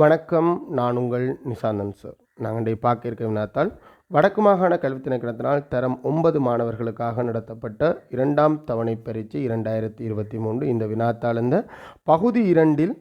வணக்கம் நான் உங்கள் நிசாந்தன் சார். நாங்கள் இன்றைய பார்க்க இருக்க வினாத்தால் வடக்கு மாகாண கல்வி திணைக்களத்தினால் தரம் ஒன்பது மாணவர்களுக்காக நடத்தப்பட்ட இரண்டாம் தவணை பரீட்சை இரண்டாயிரத்தி இருபத்தி மூன்று. இந்த வினாத்தால் இந்த பகுதி இரண்டில்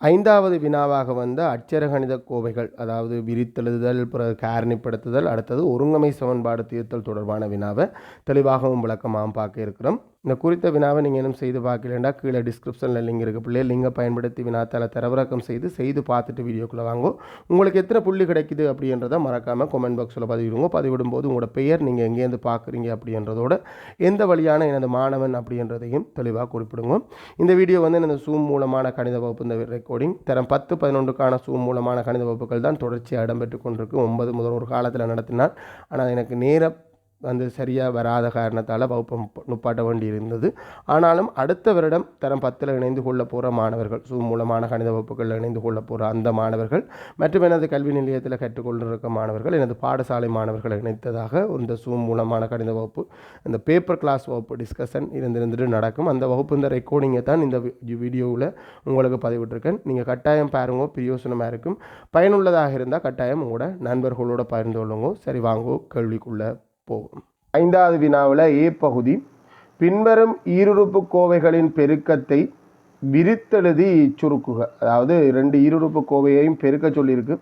ஐந்தாவது வினாவாக வந்த அச்சரகணித கோவைகள் அதாவது விரித்தெழுதுதல் பிறகு காரணிப்படுத்துதல் அடுத்தது ஒருங்கமை சமன்பாடு தீர்த்தல் தொடர்பான வினாவை தெளிவாகவும் விளக்கமாகவும் பார்க்க இருக்கிறோம். இந்த குறித்த வினாவை நீங்கள் இன்னும் செய்து பார்க்கலண்டா கீழே டிஸ்கிரிப்ஷனில் லிங்க் இருக்குது பிள்ளைகள் லிங்கை பயன்படுத்தி வினாத்தால் தரவிறக்கம் செய்து செய்து பார்த்துட்டு வீடியோக்குள்ளே வாங்கோ. உங்களுக்கு எத்தனை புள்ளி கிடைக்குது அப்படின்றத மறக்காமல் கமெண்ட் பாக்ஸில் பதிவிடுங்க. பதிவிடும்போது உங்களோட பெயர் நீங்கள் எங்கேருந்து பார்க்குறீங்க அப்படின்றதோட எந்த வழியான எனது மாணவன் அப்படின்றதையும் தெளிவாக குறிப்பிடுங்க. இந்த வீடியோ வந்து எனது சூம் மூலமான கணித வகுப்பு இந்த ரெக்கார்டிங் தரம் பத்து பதினொன்றுக்கான சூம் மூலமான கணித வகுப்புகள் தான் தொடர்ச்சியாக இடம்பெற்று கொண்டிருக்கு. ஒன்பது முதல் ஒரு காலத்தில் நடத்தினார் ஆனால் எனக்கு நேர வந்து சரியாக வராத காரணத்தால் வகுப்பு நுப்பாட்ட வேண்டி இருந்தது. ஆனாலும் அடுத்த வருடம் தரம் பத்தில் இணைந்து கொள்ள போகிற மாணவர்கள் சூம் மூலமான கணித வகுப்புகளில் இணைந்து கொள்ள போகிற அந்த மாணவர்கள் மற்றும் எனது கல்வி நிலையத்தில் கற்றுக்கொண்டிருக்க மாணவர்கள் எனது பாடசாலை மாணவர்களை இணைத்ததாக இந்த சூம் மூலமான கணித வகுப்பு இந்த பேப்பர் கிளாஸ் வகுப்பு டிஸ்கஷன் இருந்திருந்துட்டு நடக்கும். அந்த வகுப்பு இந்த ரெக்கார்டிங்கை தான் இந்த வீடியோவில் உங்களுக்கு பதிவிட்டிருக்கேன். நீங்கள் கட்டாயம் பாருங்க பிரயோசனமாக இருக்கும். பயனுள்ளதாக இருந்தால் கட்டாயம் உங்களோட நண்பர்களோட பகிர்ந்து கொள்ளுங்க. சரி வாங்கோ கேள்விக்குள்ளே போகும். ஐந்தாவது வினாவில் ஏ பகுதி பின்வரும் ஈருறுப்பு கோவைகளின் பெருக்கத்தை விரித்தெழுதி சுருக்குக. அதாவது ரெண்டு ஈருறுப்பு கோவையையும் பெருக்க சொல்லியிருக்கு.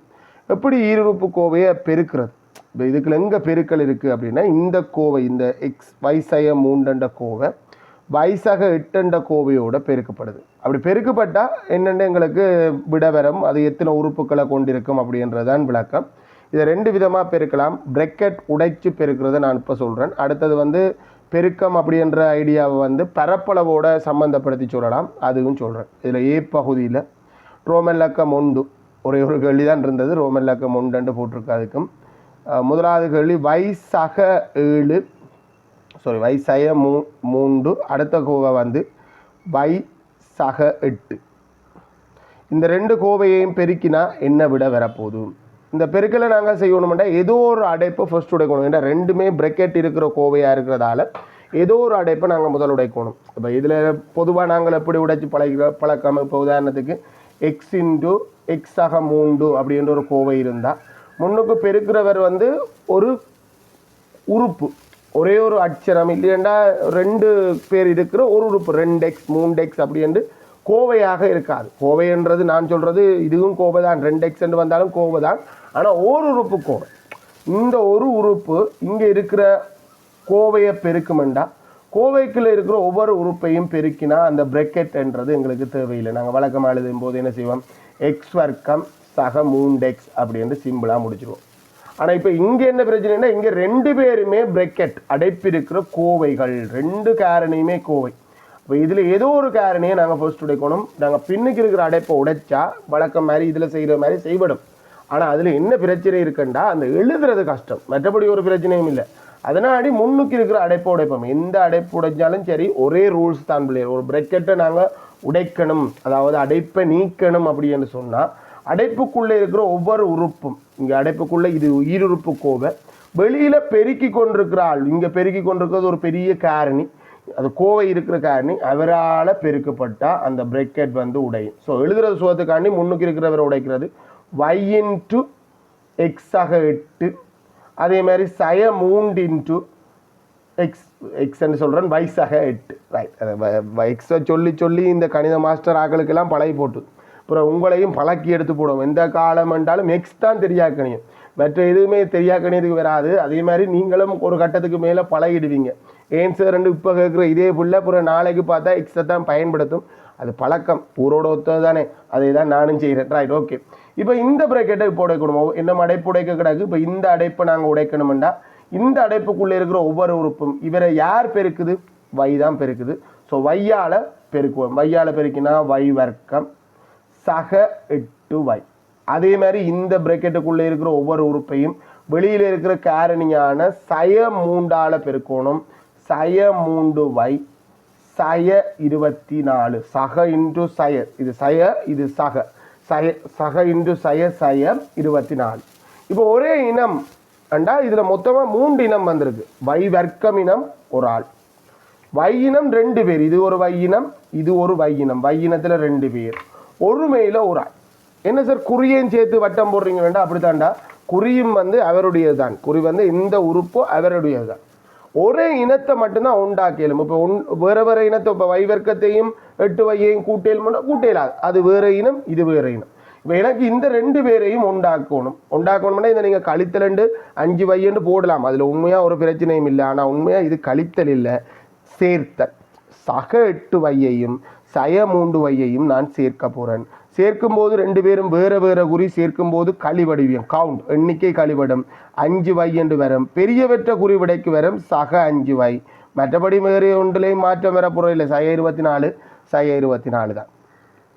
எப்படி ஈருறுப்பு கோவையை பெருக்கிறது? இப்போ இதுக்குள்ள எங்கே பெருக்கல் இருக்குது அப்படின்னா இந்த கோவை இந்த எக்ஸ் வைசய மூண்டண்ட கோவை வைசக எட்டண்ட கோவையோட பெருக்கப்படுது. அப்படி பெருக்கப்பட்டால் என்னென்ன எங்களுக்கு விடவரம் அது எத்தனை உறுப்புகளை கொண்டிருக்கும் அப்படின்றதான் விளக்கம். இதை ரெண்டு விதமாக பெருக்கலாம். பிரக்கெட் உடைச்சு பெருக்கிறத நான் இப்போ சொல்கிறேன் அடுத்தது வந்து பெருக்கம் அப்படின்ற ஐடியாவை வந்து பரப்பளவோட சம்மந்தப்படுத்தி சொல்லலாம். அதுவும் சொல்கிறேன் இதில் ஏ பகுதியில் ரோமல்லக்கம் ஒண்டு ஒரே ஒரு கேள்வி தான் இருந்தது. ரோமல்லக்கம் ஒண்டுன்னு போட்டிருக்கு அதுக்கும். முதலாவது கேள்வி வைசக ஏழு. சாரி வைசய மூ மூன்று. அடுத்த கோவை வந்து வை சக எட்டு. இந்த ரெண்டு கோவையையும் பெருக்கினா என்ன விட வரப்போதும் இந்த பெருக்கலை நாங்கள் செய்யணுமெண்டா ஏதோ ஒரு அடைப்பை ஃபர்ஸ்ட் உடைக்கணும். ஏன்னா ரெண்டுமே பிரக்கெட் இருக்கிற கோவையாக இருக்கிறதால ஏதோ ஒரு அடைப்பை நாங்கள் முதல் உடைக்கணும். இப்போ இதில் பொதுவாக நாங்கள் எப்படி உடைச்சி பழகிற பழக்கம் இப்போ உதாரணத்துக்கு எக்ஸ் இன்டு எக்ஸ் சக மூண்டு அப்படின்ற ஒரு கோவை இருந்தால் முன்னுக்கு பெருக்கிறவர் வந்து ஒரு உறுப்பு. ஒரே ஒரு அச்சரம் இல்லையண்டா ரெண்டு பேர் இருக்கிற ஒரு உறுப்பு. ரெண்டு எக்ஸ் மூணு எக்ஸ் அப்படின்ட்டு கோவையாக இருக்காது. கோவைன்றது நான் சொல்கிறது இதுவும் கோவை தான் ரெண்டு எக்ஸ் என்று வந்தாலும் கோவை தான் ஆனால் ஒரு உறுப்புக்கும் இந்த ஒரு உறுப்பு இங்கே இருக்கிற கோவையை பெருக்குமெண்டா? கோவைக்குள்ள இருக்கிற ஒவ்வொரு உறுப்பையும் பெருக்கினா அந்த பிரக்கெட்ன்றது எங்களுக்கு தேவையில்லை. நாங்கள் வழக்கமாக எழுதும் போது என்ன செய்வோம்? எக்ஸ் வர்க்கம் சக மூண்டெக்ஸ் எக்ஸ் சிம்பிளாக முடிச்சிருவோம். ஆனால் இப்போ இங்கே என்ன பிரச்சனைனா இங்கே ரெண்டு பேருமே பிரக்கெட் அடைப்பிருக்கிற கோவைகள். ரெண்டு காரணியுமே கோவை. இப்போ இதில் ஏதோ ஒரு காரணியை நாங்கள் ஃபர்ஸ்ட் உடைக்கணும். நாங்கள் பின்னுக்கு இருக்கிற அடைப்பை உடைச்சா வழக்கம் மாதிரி இதில் செய்கிற மாதிரி செய்விடும் ஆனால் அதில் என்ன பிரச்சனை இருக்குண்டா? அந்த எழுதுறது கஷ்டம். மற்றபடி ஒரு பிரச்சனையும் இல்லை. அதனாடி முன்னுக்கு இருக்கிற அடைப்பை உடைப்போம். எந்த அடைப்பு உடைச்சாலும் சரி ஒரே ரூல்ஸ் தான் பிள்ளைகள் ஒரு பிரக்கெட்டை நாங்கள் உடைக்கணும். அதாவது அடைப்பை நீக்கணும் அப்படின்னு சொன்னால் அடைப்புக்குள்ளே இருக்கிற ஒவ்வொரு உறுப்பும் இங்கே அடைப்புக்குள்ளே இது ஈருறுப்பு கோவை வெளியில் பெருக்கி கொண்டிருக்கிற ஆள் இங்கே பெருக்கி கொண்டிருக்கிறது ஒரு பெரிய காரணி. அது கோவை இருக்கிற காரணி. அவரால் பெருக்கப்பட்டால் அந்த பிரக்கெட் வந்து உடையும். ஸோ எழுதுறது சுகத்துக்காண்டி முன்னுக்கு இருக்கிறவரை உடைக்கிறது. Y இன்ட்டு எக்ஸாக எட்டு. அதே மாதிரி சய மூன்று இன்ட்டு எக்ஸ் எக்ஸ்ன்னு சொல்கிறேன் வயசாக எட்டு. ரைட் எக்ஸை சொல்லி சொல்லி இந்த கணித மாஸ்டர் ஆக்களுக்கெல்லாம் பழகி போட்டு. அப்புறம் உங்களையும் பழக்கி எடுத்து போடுவோம் எந்த காலம் என்றாலும் எக்ஸ் தான் தெரியாக்கணியும். மற்ற எதுவுமே தெரியாக்கணியதுக்கு வராது. அதே மாதிரி நீங்களும் ஒரு கட்டத்துக்கு மேலே பழகிடுவீங்க. ஏன் சார் ரெண்டு இப்போ கேட்குற இதே புள்ள அப்புறம் நாளைக்கு பார்த்தா எக்ஸை தான் பயன்படுத்தும். அது பழக்கம். ஊரோட ஒத்தது தானே. அதை தான் நானும் செய்கிறேன் ரைட் ஓகே இப்போ இந்த பிரக்கெட்டை இப்போ உடைக்கணும் என்ன அடைப்பு உடைக்க கிடக்கு? இப்போ இந்த அடைப்பை நாங்கள் உடைக்கணுமெண்டா? இந்த அடைப்புக்குள்ளே இருக்கிற ஒவ்வொரு உறுப்பும் இவரை யார் பெருக்குது? வை தான் பெருக்குது. ஸோ வையால் பெருக்குவோம். வையால் பெருக்கினா வை வர்க்கம் சக எட்டு வை அதே மாதிரி இந்த ப்ரேக்கெட்டுக்குள்ளே இருக்கிற ஒவ்வொரு உறுப்பையும் வெளியில் இருக்கிற காரணியான சய மூண்டால பெருக்கணும். சய மூண்டு வை சய இருபத்தி நாலு. சக இன்டு சய. இது சய இது சக. சய சக இந்து சய சய இருபத்தி நாலு இப்போ ஒரே இனம் அண்டா இதில் மொத்தமாக மூன்று இனம் வந்திருக்கு. வை வர்க்கம் இனம் ஒரு ஆள். வையினம் ரெண்டு பேர். இது ஒரு வையினம் இது ஒரு வையினம் வையினத்தில் ரெண்டு பேர். ஒருமையில் ஒரு ஆள். என்ன சார் குறியையும் சேர்த்து வட்டம் போடுறீங்க வேண்டாம் அப்படித்தான்டா. குறியும் வந்து அவருடையது தான் குறி வந்து இந்த உறுப்போ அவருடையது தான் ஒரே இனத்தை மட்டும்தான் உண்டாக்கியலும். இப்போ உன் வேற வேற இனத்தை இப்போ வைவர்க்கத்தையும் எட்டு வையையும் கூட்டையில் மட்டும் கூட்டையிலாது அது வேற இனம் இது வேற இனம். இப்போ எனக்கு இந்த ரெண்டு பேரையும் உண்டாக்கணும். உண்டாக்கணும்னா இதை நீங்கள் கழித்தலண்டு அஞ்சு வையன்னு போடலாம். அதில் உண்மையாக ஒரு பிரச்சனையும் இல்லை. ஆனால் உண்மையாக இது கழித்தல் இல்லை சேர்த்தல். சக எட்டு வையையும் சய மூன்று வையையும் நான் சேர்க்க போகிறேன் சேர்க்கும்போது ரெண்டு பேரும் வேற வேற குறி சேர்க்கும்போது கழிவடிவியம். கவுண்ட் எண்ணிக்கை கழிவடும். அஞ்சு வை என்று வரும். பெரியவற்ற குறி விடைக்கு வரும் சக அஞ்சு வை மற்றபடி வேறு ஒன்றிலையும் மாற்றம் வர போகிறோம் இல்லை சய இருபத்தி நாலு சய இருபத்தி நாலு தான்.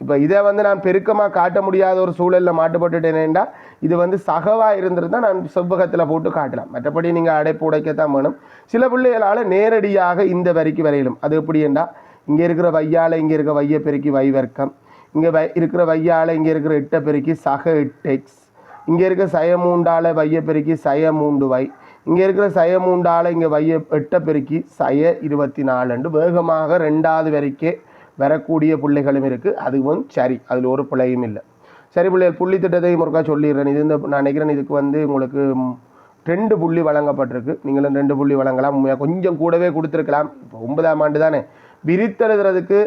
இப்போ இதை வந்து நான் பெருக்கமாக காட்ட முடியாத ஒரு சூழலில் மாட்டுப்பட்டுட்டேனேண்டா இது வந்து சகவா இருந்திருந்தால் நான் செவ்வகத்தில் போட்டு காட்டலாம். மற்றபடி நீங்கள் அடைப்பு உடைக்கத்தான் வேணும். சில பிள்ளைகளால் நேரடியாக இந்த வரிக்கு வரையிலும். அது எப்படி என்றா இங்கே இருக்கிற வையால் இங்கே இருக்கிற வைய பெருக்கி வை வர்க்கம். இங்கே வை இருக்கிற வையால் இங்கே இருக்கிற எட்டை பெருக்கி சக இட்டெக்ஸ். இங்கே இருக்கிற சய மூண்டால வைய பெருக்கி சய மூண்டு வை இங்கே இருக்கிற சய மூண்டால இங்கே வைய எட்டை பெருக்கி சய இருபத்தி நாலுண்டு வேகமாக ரெண்டாவது வரைக்கே வரக்கூடிய பிள்ளைகளும் இருக்குது அதுவும் சரி அதில் ஒரு பிள்ளையும் இல்லை. சரி பிள்ளைகள் புள்ளி திட்டத்தையும் ஒருக்கா சொல்லிடுறேன். இது இந்த நான் நினைக்கிறேன் இதுக்கு வந்து உங்களுக்கு ரெண்டு புள்ளி வழங்கப்பட்டிருக்கு. நீங்களும் ரெண்டு புள்ளி வழங்கலாம். உண்மையாக கொஞ்சம் கூடவே கொடுத்துருக்கலாம். இப்போ ஒன்பதாம் ஆண்டு தானே. விரித்தெழுதுறதுக்கு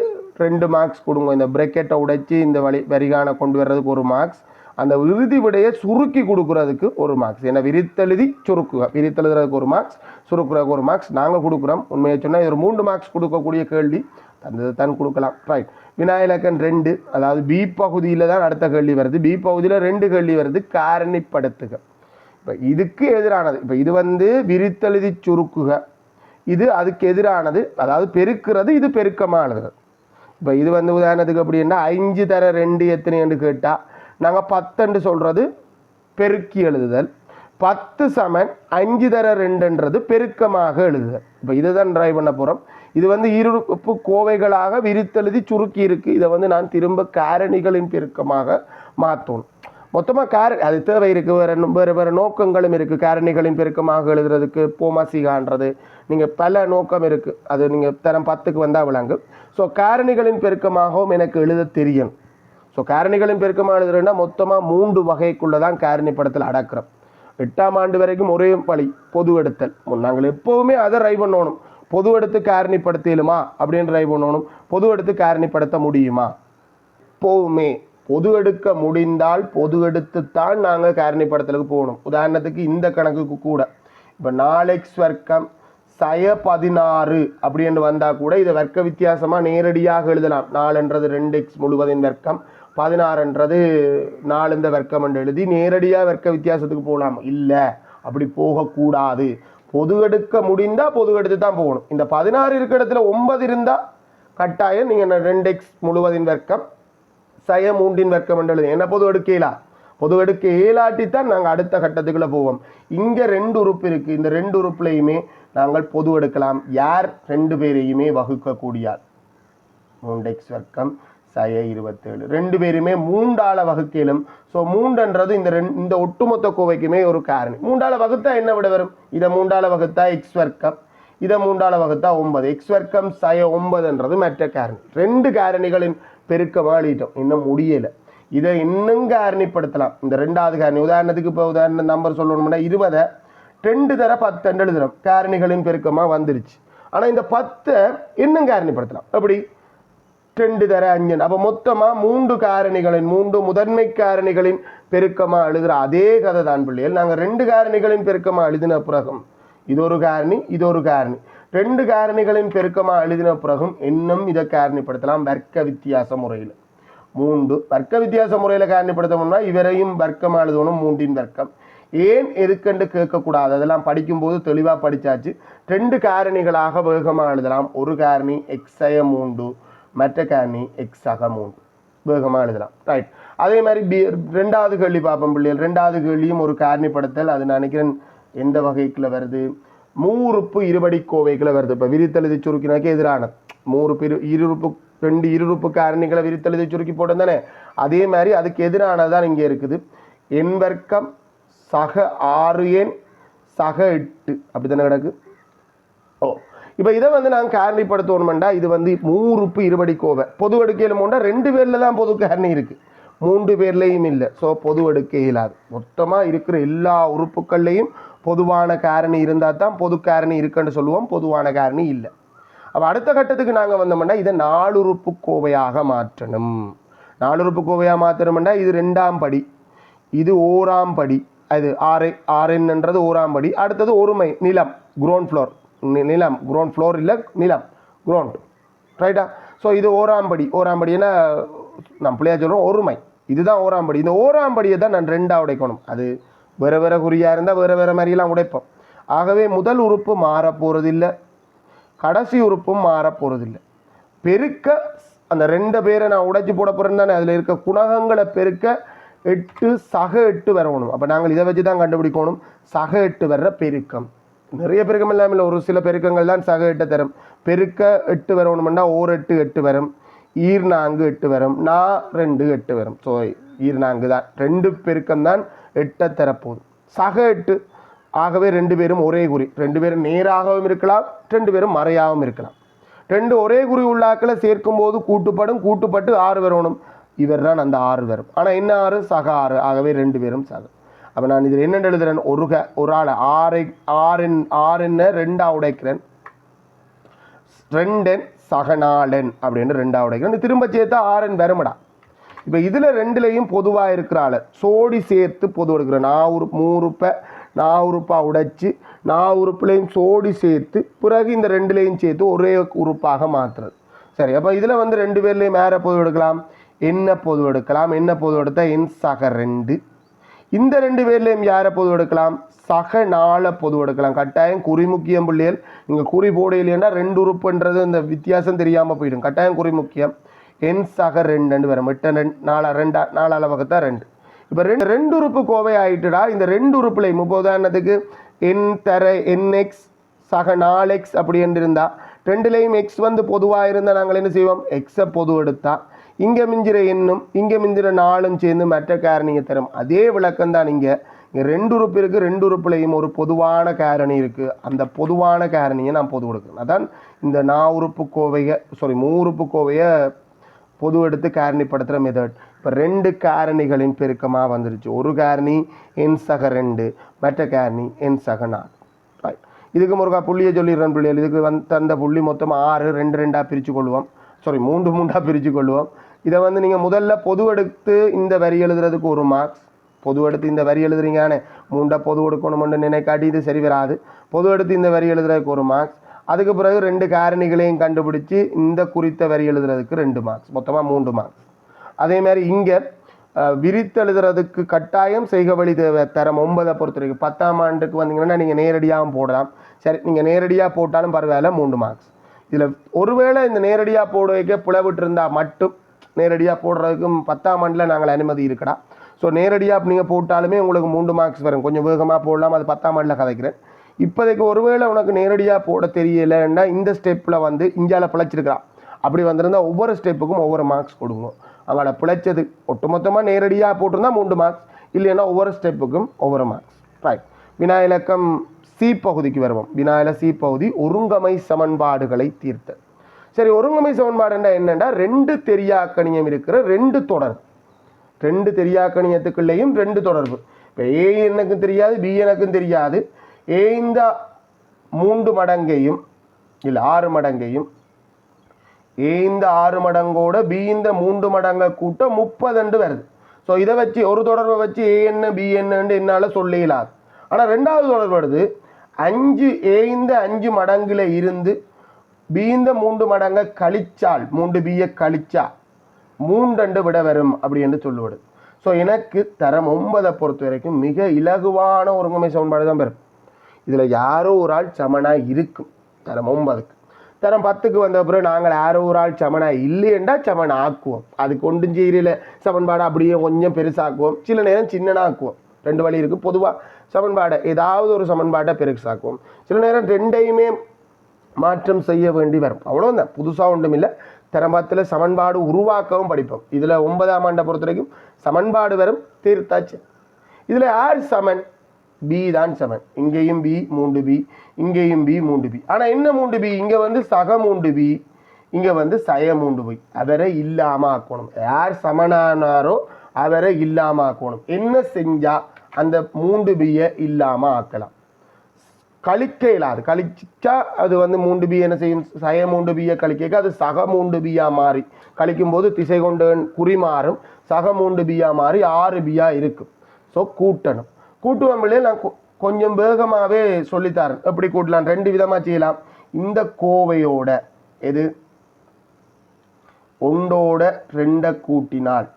ரெண்டு மார்க்ஸ் கொடுங்க. இந்த பிரேக்கெட்டை உடைச்சி இந்த வழி வரிகான கொண்டு வர்றதுக்கு ஒரு மார்க்ஸ் அந்த விருதி விடையை சுருக்கி கொடுக்குறதுக்கு ஒரு மார்க்ஸ் ஏன்னா விரித்தெழுதி சுருக்குக. விரித்தெழுதுறதுக்கு ஒரு மார்க்ஸ் சுருக்குறதுக்கு ஒரு மார்க்ஸ் நாங்கள் கொடுக்குறோம். உண்மையை சொன்னால் இது ஒரு மூன்று மார்க்ஸ் கொடுக்கக்கூடிய கேள்வி. தந்தது தான் கொடுக்கலாம். ரைட் வினாயிலக்கன் ரெண்டு. அதாவது பி பகுதியில் தான் அடுத்த கேள்வி வருது. பி பகுதியில் ரெண்டு கேள்வி வருது. காரணிப்படுத்துக. இப்போ இதுக்கு எதிரானது. இப்போ இது வந்து விரித்தெழுதி சுருக்குக. இது அதுக்கு எதிரானது. அதாவது பெருக்கிறது இது பெருக்கமானது. இப்போ இது வந்து உதாரணத்துக்கு அப்படின்னா அஞ்சு தர ரெண்டு எத்தனைன்னு கேட்டால் நாங்கள் பத்துன்னு சொல்கிறது பெருக்கி எழுதுதல். பத்து சமன் அஞ்சு தர ரெண்டுன்றது பெருக்கமாக எழுதுதல். இப்போ இதுதான் ட்ரை பண்ண போகிறோம் இது வந்து இருப்பு கோவைகளாக விரித்தெழுதி சுருக்கி இருக்குது இதை வந்து நான் திரும்ப காரணிகளின் பெருக்கமாக மாற்றணும் மொத்தமாக கார அது தேவை இருக்குது வேறு வேறு வேறு நோக்கங்களும் இருக்குது காரணிகளின் பெருக்கமாக எழுதுறதுக்கு போமாசிகான்றது. நீங்கள் பல நோக்கம் இருக்குது அது நீங்கள் தரம் பத்துக்கு வந்தால் விளங்கு. ஸோ காரணிகளின் பெருக்கமாகவும் எனக்கு எழுத தெரியணும் ஸோ காரணிகளின் பெருக்கமாக எழுதுறேன்னா மொத்தமாக மூன்று வகைக்குள்ளே தான் காரணி படத்தில் அடக்கிறோம். எட்டாம் ஆண்டு வரைக்கும் ஒரே வழி பொது எடுத்தல். நாங்கள் எப்போவுமே அதை ட்ரை பண்ணணும். பொது எடுத்து காரணிப்படுத்தலுமா அப்படின்னு ட்ரை பண்ணணும். பொது எடுத்து காரணிப்படுத்த முடியுமா? எப்போவுமே பொது எடுக்க முடிந்தால் பொது எடுத்துத்தான் நாங்கள் காரணிப்படுத்தலுக்கு போகணும். உதாரணத்துக்கு இந்த கணக்குக்கு கூட. இப்போ நாலு எக்ஸ் வர்க்கம் சய பதினாறு அப்படின்னு வந்தால் கூட இதை வர்க்க வித்தியாசமாக நேரடியாக எழுதலாம். நாலுன்றது ரெண்டு எக்ஸ் முழுவதின் வர்க்கம் பதினாறுன்றது நாலு இந்த வர்க்கம் என்று எழுதி நேரடியாக வர்க்க வித்தியாசத்துக்கு போகலாம். இல்லை அப்படி போகக்கூடாது. பொது எடுக்க முடிந்தால் பொது எடுத்து தான் போகணும். இந்த பதினாறு இருக்கிற இடத்துல ஒன்பது இருந்தால் கட்டாயம் நீங்கள் ரெண்டு எக்ஸ் முழுவதின் வர்க்கம் சய மூன்றின் வர்க்கம் என்று என்ன பொது எடுக்கலாம் பொது எடுக்க இயலாட்டித்தான் நாங்கள் அடுத்த கட்டத்துக்குள்ளே போவோம். இங்கே ரெண்டு உறுப்பு இருக்குது இந்த ரெண்டு உறுப்புலையுமே நாங்கள் பொது எடுக்கலாம் யார் ரெண்டு பேரையுமே வகுக்கக்கூடியார்? மூண்டெக்ஸ் எக்ஸ் வர்க்கம் சய இருபத்தேழு. ரெண்டு பேருமே மூண்டால வகுக்கலும் ஸோ மூன்றுன்றது இந்த ரெண்டு இந்த ஒட்டுமொத்த கோவைக்குமே ஒரு காரணி. மூண்டால வகுத்தா என்ன விட வரும்? இதை மூண்டால வகுத்தா எக்ஸ் வர்க்கம் இதை மூண்டால வகுத்தா ஒன்பது. எக்ஸ் வர்க்கம் சய ஒன்பதுன்றது மற்ற காரணி. ரெண்டு காரணிகளின் பெருக்கமாக ஆளிட்டோம் இன்னும் முடியலை. இதை இன்னும் காரணிப்படுத்தலாம். இந்த ரெண்டாவது காரணி. உதாரணத்துக்கு இப்போ உதாரண நம்பர் சொல்லணும்னா இருபதை ரெண்டு தர பத்து எழுதுறோம். காரணிகளின் பெருக்கமாக வந்துருச்சு. ஆனால் இந்த பத்தை இன்னும் காரணிப்படுத்தலாம். எப்படி? ரெண்டு தர அஞ்சு. அப்போ மொத்தமாக மூன்று காரணிகளின் மூன்று முதன்மை காரணிகளின் பெருக்கமாக எழுதுகிற அதே கதை தான் பிள்ளைகள். நாங்கள் ரெண்டு காரணிகளின் பெருக்கமாக எழுதின பிறகும் இது ஒரு காரணி இது ஒரு காரணி. ரெண்டு காரணிகளின் பெருக்கமாக எழுதின பிறகும் இன்னும் இதை காரணிப்படுத்தலாம் வர்க்க வித்தியாச முறையில். மூன்று வர்க்க வித்தியாச முறையில் காரணிப்படுத்தணும்னா இவரையும் வர்க்கம் எழுதணும் மூன்றின் வர்க்கம். ஏன் எதுக்கென்று கேட்கக்கூடாது? அதெல்லாம் படிக்கும்போது தெளிவாக படித்தாச்சு ரெண்டு காரணிகளாக வேகமாக எழுதலாம். ஒரு காரணி எக்ஸய மூன்று மற்ற காரணி எக்ஸாக மூன்று. வேகமாக எழுதலாம். ரைட் அதே மாதிரி பி ரெண்டாவது கேள்வி பார்ப்போம் பிள்ளைகள். ரெண்டாவது கேள்வியும் ஒரு காரணிப்படுத்தல். அது நினைக்கிறேன் எந்த வகைக்குள்ள வருது? மூறுப்பு இருபடி கோவைகளை வருது. இப்போ விரித்தெழுதி சுருக்கினாக்கு எதிரானது மூறுப்பு இரு இருப்பு ரெண்டு இருப்பு காரணிகளை விரித்தெழுதி சுருக்கி போட்டோம் தானே? அதே மாதிரி அதுக்கு எதிரானது தான் இங்கே இருக்குது. எண் வர்க்கம் சக ஆறு எண் சக எட்டு. அப்படி தானே கிடக்கு? ஓ இப்போ இதை வந்து நாங்கள் காரணிப்படுத்தணுமெண்டா இது வந்து மூறுப்பு இருபடி கோவை. பொது எடுக்கையில் மூண்டா ரெண்டு பேரில் தான் பொது காரணி இருக்குது மூன்று பேர்லேயும் இல்லை. ஸோ பொது எடுக்க இயலாது மொத்தமாக இருக்கிற எல்லா உறுப்புக்கள்லேயும் பொதுவான காரணி இருந்தால் தான் பொது காரணி இருக்குன்னு சொல்லுவோம் பொதுவான காரணி இல்லை. அப்போ அடுத்த கட்டத்துக்கு நாங்கள் வந்தோம்னா இதை நாலுறுப்பு கோவையாக மாற்றணும். நாலுறுப்பு கோவையாக மாற்றணும்னா இது ரெண்டாம் படி இது ஓராம் படி அது ஆறு ஆறுன்றது ஓராம் படி அடுத்தது ஒருமை நிலம் க்ரௌண்ட் ஃப்ளோர் நிலம் க்ரௌண்ட் ஃப்ளோர் இல்லை நிலம் குரோண்ட் ரைட்டா ஸோ இது ஓராம்படி ஓராம்படினா நான் பிள்ளையா சொல்கிறோம் ஒருமை. இதுதான் ஓராம்படி இந்த ஓராம்படியை தான் நான் ரெண்டாக உடைக்கணும். அது வேறு வேறு குறியாக இருந்தால் வேறு வேறு மாதிரியெல்லாம் உடைப்போம். ஆகவே முதல் உறுப்பு மாற போகிறதில்லை கடைசி உறுப்பும் மாற போகிறதில்லை பெருக்க அந்த ரெண்டு பேரை நான் உடைச்சி போட போகிறேன் தானே அதில் இருக்க குணகங்களை பெருக்க எட்டு சக எட்டு வரணும். அப்போ நாங்கள் இதை வச்சு தான் கண்டுபிடிக்கணும். சக எட்டு வர்ற பெருக்கம். நிறைய பெருக்கம் இல்லாமல் இல்லை ஒரு சில பெருக்கங்கள் தான் சக எட்டை தரும். பெருக்க எட்டு வரணும்னா ஓர் எட்டு எட்டு வரும். ஈர் நான்கு எட்டு வரும். நா ரெண்டு எட்டு வரும். ஸோ ஈர் நான்கு தான். ரெண்டு பெருக்கம் தான் எட்டை தரப்போகுது. சக எட்டு. ஆகவே ரெண்டு பேரும் ஒரே குறி. ரெண்டு பேரும் நேராகவும் இருக்கலாம் ரெண்டு பேரும் மறையாகவும் இருக்கலாம். ரெண்டு ஒரே குறி உள்ளாக்களை சேர்க்கும் போது கூட்டுப்படும் கூட்டுப்பட்டு ஆறு வரணும். இவர் தான் அந்த ஆறு வரும். ஆனால் என்ன ஆறு? சக ஆறு. ஆகவே ரெண்டு பேரும் சக. அப்போ நான் இதில் என்ன எழுதுறேன்? ஒரு க ஒரு ஆளை ஆறை ஆறின் ஆறுன்னு ரெண்டாக உடைக்கிறேன். ரெண்டன் சகநாளன் அப்படின்னு ரெண்டாக உடைக்கிறேன். திரும்ப சேர்த்தா ஆறன் வருமடா. இப்போ இதில் ரெண்டுலேயும் பொதுவாக இருக்கிற ஆளை. சோடி சேர்த்து பொது எடுக்கிறேன் நான் ஒரு மூறுப்பை நான் உறுப்பாக உடைச்சி நான் உறுப்புலையும் சோடி சேர்த்து பிறகு இந்த ரெண்டுலேயும் சேர்த்து ஒரே உறுப்பாக மாற்றுறது சரி அப்போ இதில் வந்து ரெண்டு பேர்லேயும் வேற பொது எடுக்கலாம்? என்ன பொது எடுக்கலாம்? என்ன பொது எடுத்தால் என் சக ரெண்டு? இந்த ரெண்டு பேர்லேயும் யாரை பொது எடுக்கலாம்? சக நாளை பொது எடுக்கலாம். கட்டாயம் குறிமுக்கியம் பிள்ளைகள். இங்கே குறி போடையிலேன்னா ரெண்டு உறுப்புன்றது இந்த வித்தியாசம் தெரியாமல் போயிடும். கட்டாயம் குறிமுக்கியம் என் சக ரெண்டு வரும் எட்டு ரெண்டு நாலா ரெண்டா நாலால வகுத்தா ரெண்டு. இப்போ ரெண்டு ரெண்டு உறுப்பு கோவை ஆயிட்டுடா. இந்த ரெண்டு உறுப்புலையும் இப்போ உதாரணத்துக்கு என் தர என்எக்ஸ் சக நாலு எக்ஸ் அப்படி என்று ரெண்டுலேயும் எக்ஸ் வந்து பொதுவாக இருந்தால் நாங்கள் என்ன செய்வோம்? எக்ஸை பொது எடுத்தா. இங்கே மிஞ்சிற எண்ணும் இங்கே மிஞ்சிற நாளும் சேர்ந்து மற்ற காரணியை தரும். அதே விளக்கம் தான் இங்கே. இங்கே ரெண்டு உறுப்பு இருக்குது ரெண்டு உறுப்புலையும் ஒரு பொதுவான காரணி இருக்குது அந்த பொதுவான காரணியை நான் பொது கொடுக்குறேன் அதான் இந்த நா உறுப்பு கோவையை சாரி மூ உறுப்பு கோவையை பொது எடுத்து காரணிப்படுத்துகிற மெத்தட் இப்போ ரெண்டு காரணிகளின் பெருக்கமாக வந்துருச்சு. ஒரு காரணி என் சக ரெண்டு. மற்ற காரணி என் சக நாலு. ரைட் இதுக்கு முருகா புள்ளியை சொல்லிடுறேன் பிள்ளைகள் இதுக்கு வந்து தந்த புள்ளி மொத்தம் ஆறு ரெண்டு ரெண்டாக பிரித்து கொள்வோம். சாரி மூன்று மூன்றாக பிரித்து கொள்வோம். இதை வந்து நீங்கள் முதல்ல பொது எடுத்து இந்த வரி எழுதுறதுக்கு ஒரு மார்க்ஸ் பொது எடுத்து இந்த வரி எழுதுறீங்கானே மூண்டா பொது எடுக்கணும்னு நினைக்காட்டி இது சரி வராது. பொது எடுத்து இந்த வரி எழுதுறதுக்கு ஒரு மார்க்ஸ் அதுக்கு பிறகு ரெண்டு காரணிகளையும் கண்டுபிடிச்சு இந்த குறித்த வரி எழுதுறதுக்கு ரெண்டு மார்க்ஸ் மொத்தமாக மூன்று மார்க்ஸ் அதே மாதிரி இங்கே விரித்தெழுதுறதுக்கு கட்டாயம் செய்க வழி தேவை தரம் ஒன்பதை பொறுத்த வரைக்கும். பத்தாம் ஆண்டுக்கு வந்தீங்கன்னா நீங்கள் நேரடியாகவும் போடலாம். சரி நீங்கள் நேரடியாக போட்டாலும் பரவாயில்ல மூன்று மார்க்ஸ் இதில் ஒருவேளை இந்த நேரடியாக போட வைக்க இருந்தால் மட்டும் நேரடியாக போடுறதுக்கும் பத்தாம் ஆண்டில் நாங்கள் அனுமதி இருக்கடா. ஸோ நேரடியாக நீங்கள் போட்டாலுமே உங்களுக்கு மூன்று மார்க்ஸ் வரும். கொஞ்சம் வேகமாக போடலாம் அது பத்தாம் ஆண்டில் கதைக்கிறேன். இப்போதைக்கு ஒருவேளை உனக்கு நேரடியாக போட தெரியலைன்னா இந்த ஸ்டெப்பில் வந்து இந்தியாவில் பிழைச்சிருக்கிறான். அப்படி வந்திருந்தால் ஒவ்வொரு ஸ்டெப்புக்கும் ஒவ்வொரு மார்க்ஸ் கொடுங்க அவளை பிழைச்சது ஒட்டுமொத்தமாக நேரடியாக போட்டிருந்தா மூன்று மார்க்ஸ் இல்லைன்னா ஒவ்வொரு ஸ்டெப்புக்கும் ஒவ்வொரு மார்க்ஸ் ரைட் வினா இலக்கம் சி பகுதிக்கு வருவோம். வினாயில சி பகுதி ஒருங்கமை சமன்பாடுகளை தீர்த்த சரி ஒருங்கமை சமன்பாடுன்னா என்னென்னா ரெண்டு தெரியாக்கணியம் இருக்கிற ரெண்டு தொடர் ரெண்டு தெரியாக்கணியத்துக்குள்ளேயும் ரெண்டு தொடர்பு. இப்போ ஏ எனக்கும் தெரியாது பி எனக்கும் தெரியாது. ஏய்ந்த இந்த மூன்று மடங்கையும் இல்லை ஆறு மடங்கையும் ஏ இந்த ஆறு மடங்கோட பி இந்த மூன்று மடங்கை கூட்ட முப்பதுண்டு வருது. ஸோ இதை வச்சு ஒரு தொடர்பை வச்சு ஏ என்ன பி என்னன்னு என்னால் சொல்ல ஆனால் ரெண்டாவது தொடர்பு வருது. அஞ்சு ஏ இந்த அஞ்சு மடங்கில் இருந்து பி இந்த மூன்று மடங்கை கழிச்சால் மூன்று பியை கழிச்சா மூன்றண்டு விட வரும் அப்படி என்று சொல்லுவது. ஸோ எனக்கு தரம் ஒன்பதை பொறுத்த வரைக்கும் மிக இலகுவான ஒருங்குமை சமன்பாடு தான் பெறும் இதில் யாரோ ஒரு ஆள் சமனாக இருக்கும். தரம் ஒன்பதுக்கு தரம் பத்துக்கு வந்த பிறகு நாங்கள் யாரோ ஒரு ஆள் சமனாக இல்லையென்றா சமன் ஆக்குவோம். அது கொண்டும் செய்யல சமன்பாடை அப்படியே கொஞ்சம் பெருசாக்குவோம். சில நேரம் சின்னனாக்குவோம். ரெண்டு வழி இருக்குது பொதுவாக சமன்பாடை ஏதாவது ஒரு சமன்பாட்டை பெருசாக்குவோம். சில நேரம் ரெண்டையுமே மாற்றம் செய்ய வேண்டி வரும். அவ்வளோதான் புதுசாக ஒன்றும் இல்லை தரம்பத்தில் சமன்பாடு உருவாக்கவும் படிப்போம். இதில் ஒன்பதாம் ஆண்டை பொறுத்த வரைக்கும் சமன்பாடு வரும். தீர்த்தாச்சு. இதில் யார் சமன்? பி தான் சமன் இங்கேயும் பி மூன்று பி இங்கேயும் பி மூன்று பி ஆனால் என்ன மூன்று பி இங்கே வந்து சக மூன்று பி இங்கே வந்து சய மூன்று பி அவரை இல்லாமல் ஆக்கணும். யார் சமனானாரோ அவரை இல்லாமல் ஆக்கணும். என்ன செஞ்சால் அந்த மூன்று பியை இல்லாமல் ஆக்கலாம். கழிக்க இயலாது கழிச்சா அது வந்து மூன்று பி என்ன செய்யும்? சய மூன்று பியை கழிக்க அது சக மூன்று பியா மாறி. கழிக்கும் போது திசை கொண்டு குறி மாறும். சக மூன்று பியா மாறி ஆறு பியா இருக்கும். ஸோ கூட்டணும். கூட்டுவன் நான் கொ- கொஞ்சம் வேகமாகவே சொல்லித்தரேன். எப்படி கூட்டலாம்? ரெண்டு விதமாக செய்யலாம். இந்த கோவையோட எது? ஒன்றோட ரெண்டை கூட்டினால்.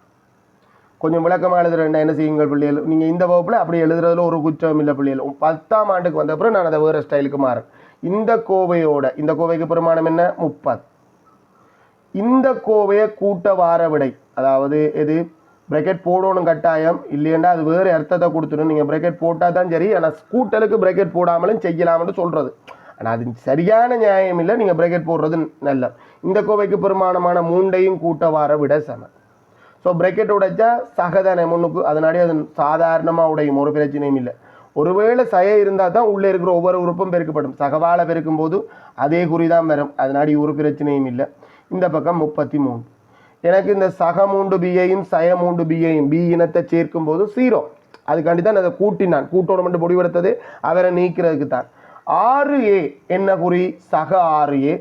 கொஞ்சம் விளக்கமாக எழுதுறேன் என்ன செய்யுங்கள் பிள்ளைகள்? நீங்கள் இந்த வகுப்பில் அப்படி எழுதுறதுல ஒரு குற்றம் இல்லை பிள்ளைகள். பத்தாம் ஆண்டுக்கு வந்த அப்புறம் நான் அதை வேறு ஸ்டைலுக்கு மாறேன். இந்த கோவையோட இந்த கோவைக்கு பெருமானம் என்ன? முப்பது. இந்த கோவையை கூட்ட வார விடை அதாவது எது? பிரக்கெட் போடணும் கட்டாயம். இல்லையண்டா அது வேறு அர்த்தத்தை கொடுத்துடும். நீங்கள் பிரக்கெட் போட்டால் தான் சரி. ஆனால் கூட்டலுக்கு பிரக்கெட் போடாமலும் செய்யலாம்னு சொல்கிறது ஆனால் அது சரியான நியாயம் இல்லை. நீங்கள் பிரக்கெட் போடுறது நல்ல. இந்த கோவைக்கு பெருமானமான மூண்டையும் கூட்ட வார விட சம ஸோ பிரக்கெட் உடைச்சா சகதானே முன்னுக்கு அதனாலே அது சாதாரணமாக உடையும். ஒரு பிரச்சனையும் இல்லை. ஒருவேளை சய இருந்தால் தான் உள்ளே இருக்கிற ஒவ்வொரு உறுப்பும் பெருக்கப்படும். சகவாலை பெருக்கும் போது அதே குறி தான் வரும் அதனாடி ஒரு பிரச்சனையும் இல்லை. இந்த பக்கம் முப்பத்தி மூணு எனக்கு இந்த சக மூன்று பியையும் சய மூன்று பியையும் பி இனத்தை சேர்க்கும் போது சீரோ அதுக்காண்டி தான் அதை கூட்டினான். கூட்டோட மட்டும் முடிவெடுத்தது அவரை நீக்கிறதுக்கு தான். ஆறு ஏ என்ன குறி? சக ஆறு ஏ.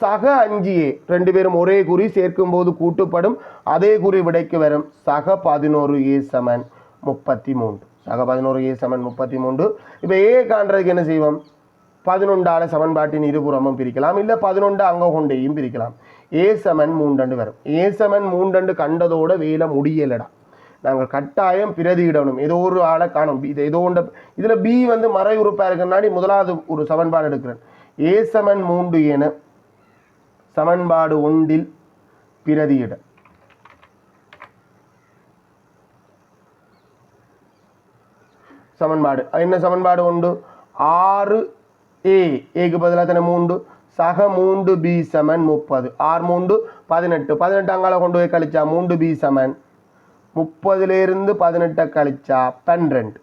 சக அஞ்சு ஏ. ரெண்டு பேரும் ஒரே குறி சேர்க்கும் போது கூட்டுப்படும் அதே குறி விடைக்கு வரும். சக பதினோரு ஏ சமன் முப்பத்தி மூன்று சக பதினோரு ஏ சமன் முப்பத்தி மூன்று இப்போ ஏ காண்றதுக்கு என்ன செய்வோம்? பதினொன்றால் சமன்பாட்டின் இருபுறமும் பிரிக்கலாம் இல்லை பதினொன்று அங்க கொண்டையும் பிரிக்கலாம். ஏசமன் மூண்டண்டு வரும். ஏசமன் மூண்டண்டு கண்டதோட வேலை முடியலடா. நாங்கள் கட்டாயம் பிரதியிடணும். ஏதோ ஒரு ஆளை காணும். இது ஏதோ ஒன்று. இதில் பி வந்து மறை உறுப்பாக இருக்கிறனாடி முதலாவது ஒரு சமன்பாடு எடுக்கிறேன். ஏசமன் மூண்டு மூன்று என சமன்பாடு ஒன்றில் பிரதியிட. சமன்பாடு. என்ன சமன்பாடு உண்டு ஆறு ஏ. ஏக்கு பதிலாக தானே மூன்று. சக மூன்று பி சமன் முப்பது. ஆறு மூன்று? பதினெட்டு. பதினெட்டு அங்கால கொண்டு போய் கழிச்சா மூன்று பி சமன் முப்பதுலேருந்து பதினெட்டை கழிச்சா பன்னிரெண்டு.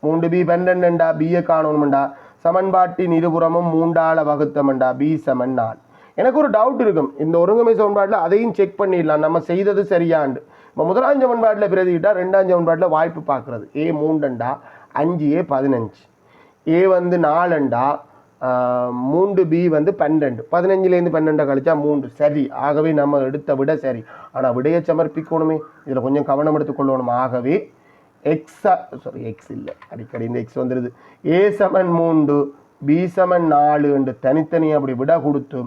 மூன்று பி பன்னிரெண்டுண்டா? பிஏ காணணும்டா சமன்பாட்டின் இருபுறமும் மூண்டால வகுத்தமண்டா? பி சமன் நாலு எனக்கு ஒரு டவுட் இருக்கும். இந்த ஒருங்கமை சமன்பாட்டில் அதையும் செக் பண்ணிடலாம். நம்ம செய்தது சரியாண்டு. இப்போ முதலாம் சமன்பாட்டில் பிரதிக்கிட்டால் ரெண்டாம் சமன்பாட்டில் வாய்ப்பு பார்க்குறது. ஏ மூண்டண்டா அஞ்சு. ஏ பதினஞ்சு. ஏ வந்து நாலண்டா? மூன்று பி வந்து பன்னெண்டு. பதினஞ்சுலேருந்து பன்னெண்டை கழிச்சா மூன்று. சரி. ஆகவே நம்ம எடுத்த விட சரி. ஆனால் விடையை சமர்ப்பிக்கணுமே. இதில் கொஞ்சம் கவனம் எடுத்துக்கொள்ளணும் ஆகவே எக்ஸா சாரி எக்ஸ் இல்லை. அடிக்கடி இந்த எக்ஸ் வந்துடுது ஏ சமன் மூன்று பி சமன் நாலு என்று தனித்தனியாக அப்படி விட கொடுத்து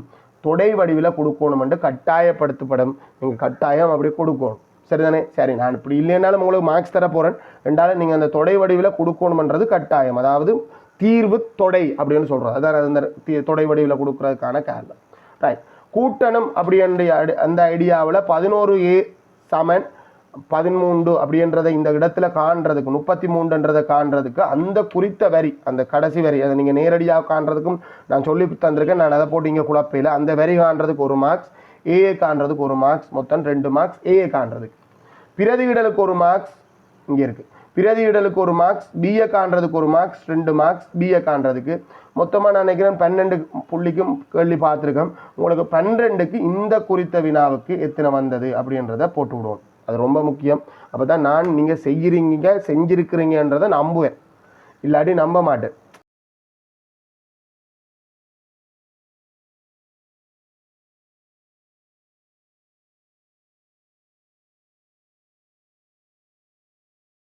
தொடை வடிவில் கொடுக்கணும் என்று கட்டாயப்படுத்தப்படும். நீங்கள் கட்டாயம் அப்படி கொடுக்கணும். சரிதானே? சரி. நான் இப்படி இல்லைனாலும் உங்களுக்கு மார்க்ஸ் தர போகிறேன் ரெண்டாலும் நீங்கள் அந்த தொடை வடிவில் கொடுக்கணுமன்றது கட்டாயம். அதாவது தீர்வு தொடை அப்படின்னு சொல்கிறோம் அதான் அந்த தீ- தொடை வடிவில் கொடுக்கறதுக்கான காரணம் ரைட் கூட்டணம் அப்படின்ற ஐடி- அந்த ஐடியாவில் பதினோரு ஏ சமன் பதிமூன்று அப்படின்றத இந்த இடத்துல காண்றதுக்கு முப்பத்தி மூன்றுன்றதை காண்றதுக்கு அந்த குறித்த வரி அந்த கடைசி வரி அதை நீங்கள் நேரடியாக காண்றதுக்கும் நான் சொல்லி தந்திருக்கேன். நான் அதை போட்டு இங்கே குழப்பையில். அந்த வரி காண்றதுக்கு ஒரு மார்க்ஸ் ஏஏ காண்றதுக்கு ஒரு மார்க்ஸ் மொத்தம் ரெண்டு மார்க்ஸ் ஏஏ காண்றதுக்கு. பிரதியிடலுக்கு ஒரு மார்க்ஸ் இங்கே இருக்குது பிரதியிடலுக்கு ஒரு மார்க்ஸ் பிஏ காண்றதுக்கு ஒரு மார்க்ஸ் ரெண்டு மார்க்ஸ் பிஏ காண்றதுக்கு. மொத்தமாக நான் நினைக்கிறேன் பன்னெண்டு புள்ளிக்கும் கேள்வி பார்த்துருக்கேன். உங்களுக்கு பன்னிரெண்டுக்கு இந்த குறித்த வினாவுக்கு எத்தனை வந்தது அப்படின்றத போட்டு விடுவோம். அது ரொம்ப முக்கியம். அப்போ தான் நான் நீங்கள் செய்கிறீங்க செஞ்சுருக்கிறீங்கன்றதை நம்புவேன். இல்லாட்டி நம்ப மாட்டேன்.